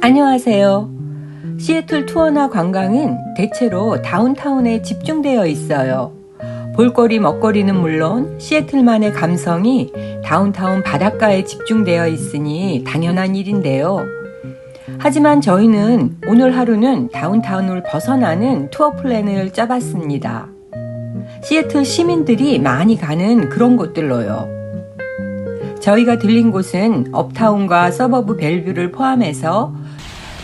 안녕하세요. 시애틀 투어나 관광은 대체로 다운타운에 집중되어 있어요. 볼거리 먹거리는 물론 시애틀만의 감성이 다운타운 바닷가에 집중되어 있으니 당연한 일인데요. 하지만 저희는 오늘 하루는 다운타운을 벗어나는 투어 플랜을 짜봤습니다. 시애틀 시민들이 많이 가는 그런 곳들로요. 저희가 들린 곳은 업타운과 서버브 벨뷰를 포함해서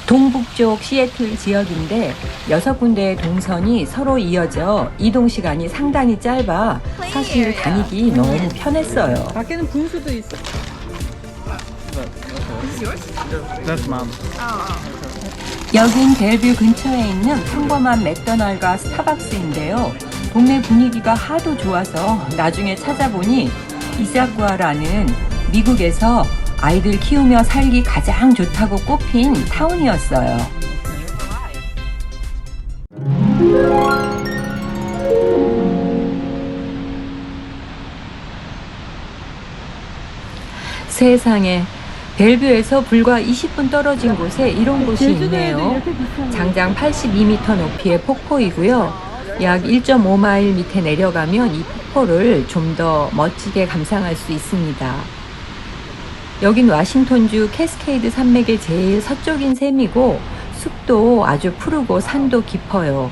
동북쪽 시애틀 지역인데 여섯 군데의 동선이 서로 이어져 이동 시간이 상당히 짧아 사실 다니기 너무 편했어요. 밖에는 분수도 있어. That's mom. 여긴 벨뷰 근처에 있는 평범한 맥도날과 스타벅스인데요. 동네 분위기가 하도 좋아서 나중에 찾아보니 이사구아라는 미국에서 아이들 키우며 살기 가장 좋다고 꼽힌 타운이었어요. 세상에 벨뷰에서 불과 20분 떨어진 곳에 이런 곳이 있네요. 장장 82m 높이의 폭포이고요. 약 1.5마일 밑에 내려가면 이 폭포를 좀 더 멋지게 감상할 수 있습니다. 여긴 와싱턴주 캐스케이드 산맥의 제일 서쪽인 셈이고 숲도 아주 푸르고 산도 깊어요.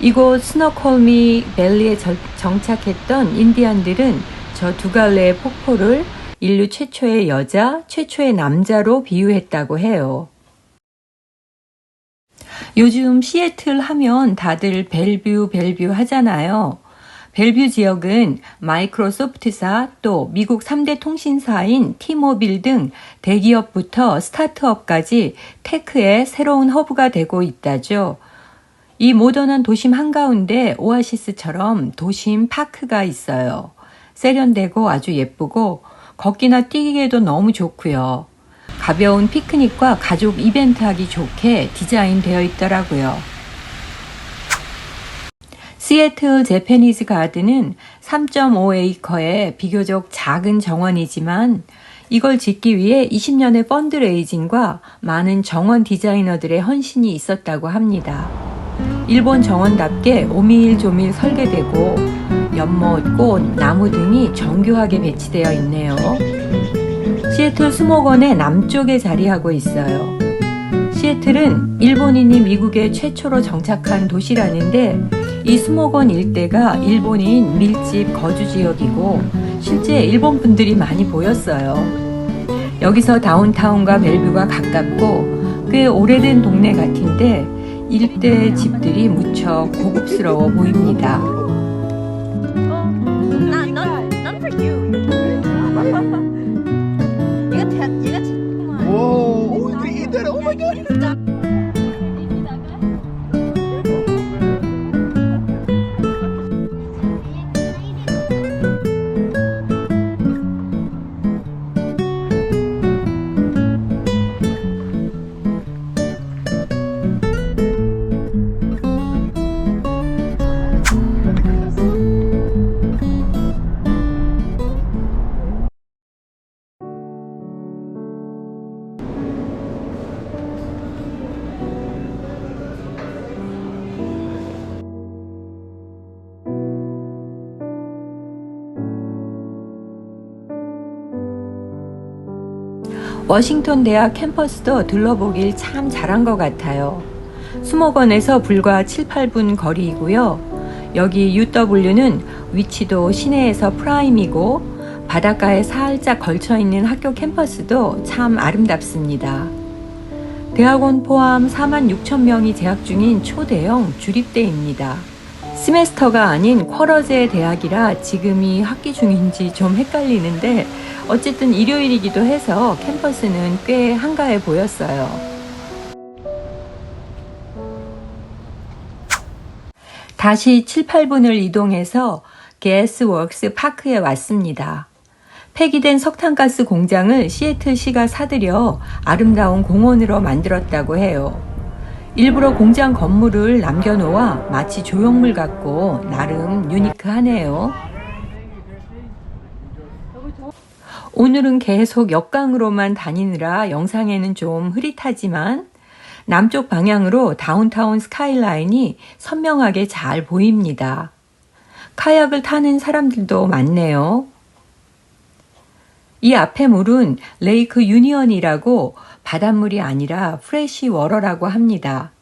이곳 스노콜미 밸리에 절- 정착했던 인디안들은 저 두 갈래의 폭포를 인류 최초의 여자, 최초의 남자로 비유했다고 해요. 요즘 시애틀 하면 다들 벨뷰, 벨뷰 하잖아요. 벨뷰 지역은 마이크로소프트사 또 미국 3대 통신사인 티모빌 등 대기업부터 스타트업까지 테크의 새로운 허브가 되고 있다죠. 이 모던한 도심 한가운데 오아시스처럼 도심 파크가 있어요. 세련되고 아주 예쁘고 걷기나 뛰기에도 너무 좋고요. 가벼운 피크닉과 가족 이벤트 하기 좋게 디자인되어 있더라고요. 시애틀 제페니즈 가든은 3.5에이커의 비교적 작은 정원이지만 이걸 짓기 위해 20년의 펀드레이징과 많은 정원 디자이너들의 헌신이 있었다고 합니다. 일본 정원답게 오밀조밀 설계되고 연못, 꽃, 나무 등이 정교하게 배치되어 있네요. 시애틀 수목원의 남쪽에 자리하고 있어요. 시애틀은 일본인이 미국에 최초로 정착한 도시라는데 이 수목원 일대가 일본인 밀집 거주 지역이고 실제 일본 분들이 많이 보였어요. 여기서 다운타운과 벨뷰가 가깝고 꽤 오래된 동네 같은데 일대 집들이 무척 고급스러워 보입니다. 워싱턴 대학 캠퍼스도 둘러보길 참 잘한 것 같아요. 수목원에서 불과 7, 8분 거리이고요. 여기 UW는 위치도 시내에서 프라임이고 바닷가에 살짝 걸쳐 있는 학교 캠퍼스도 참 아름답습니다. 대학원 포함 4만 6천 명이 재학 중인 초대형 주립대입니다. 시메스터가 아닌 쿼러제 대학이라 지금이 학기 중인지 좀 헷갈리는데 어쨌든 일요일이기도 해서 캠퍼스는 꽤 한가해 보였어요. 다시 7, 8분을 이동해서 게스웍스 파크에 왔습니다. 폐기된 석탄가스 공장을 시애틀시가 사들여 아름다운 공원으로 만들었다고 해요. 일부러 공장 건물을 남겨놓아 마치 조형물 같고 나름 유니크하네요. 오늘은 계속 역강으로만 다니느라 영상에는 좀 흐릿하지만 남쪽 방향으로 다운타운 스카이라인이 선명하게 잘 보입니다. 카약을 타는 사람들도 많네요. 이 앞에 물은 레이크 유니언이라고 바닷물이 아니라 프레시 워러라고 합니다.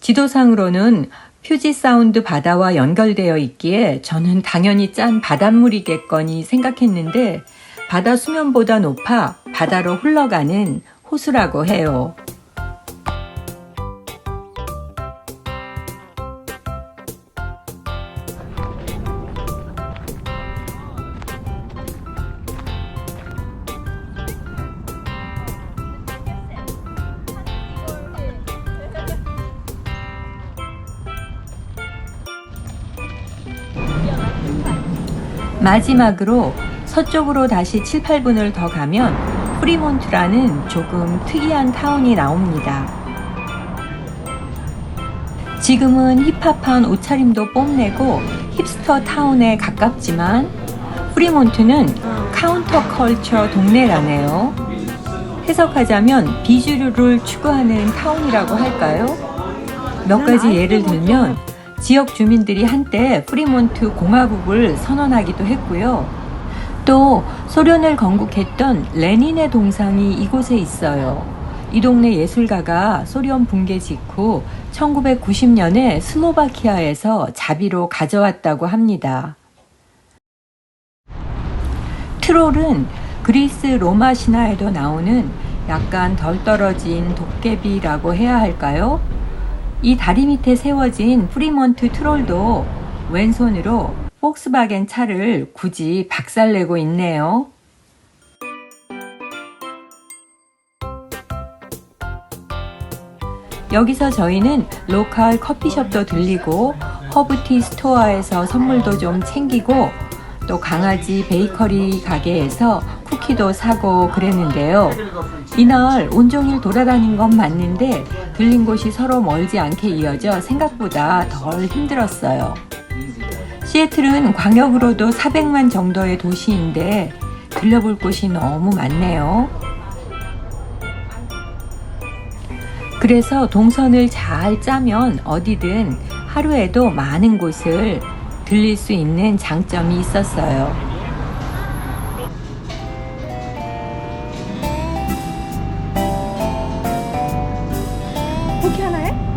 지도상으로는 퓨지 사운드 바다와 연결되어 있기에 저는 당연히 짠 바닷물이겠거니 생각했는데 바다 수면보다 높아 바다로 흘러가는 호수라고 해요. 마지막으로 서쪽으로 다시 7, 8분을 더 가면 프리몬트라는 조금 특이한 타운이 나옵니다. 지금은 힙합한 옷차림도 뽐내고 힙스터 타운에 가깝지만 프리몬트는 카운터 컬처 동네라네요. 해석하자면 비주류를 추구하는 타운이라고 할까요? 몇 가지 예를 들면 지역 주민들이 한때 프리몬트 공화국을 선언하기도 했고요. 또 소련을 건국했던 레닌의 동상이 이곳에 있어요. 이 동네 예술가가 소련 붕괴 직후 1990년에 슬로바키아에서 자비로 가져왔다고 합니다. 트롤은 그리스 로마 신화에도 나오는 약간 덜 떨어진 도깨비라고 해야 할까요? 이 다리 밑에 세워진 프리먼트 트롤도 왼손으로 폭스바겐 차를 굳이 박살내고 있네요. 여기서 저희는 로컬 커피숍도 들리고 허브티 스토어에서 선물도 좀 챙기고 또 강아지 베이커리 가게에서 쿠키도 사고 그랬는데요. 이날 온종일 돌아다닌 건 맞는데 들린 곳이 서로 멀지 않게 이어져 생각보다 덜 힘들었어요. 시애틀은 광역으로도 400만 정도의 도시인데 들려볼 곳이 너무 많네요. 그래서 동선을 잘 짜면 어디든 하루에도 많은 곳을 들릴 수 있는 장점이 있었어요. 포기 하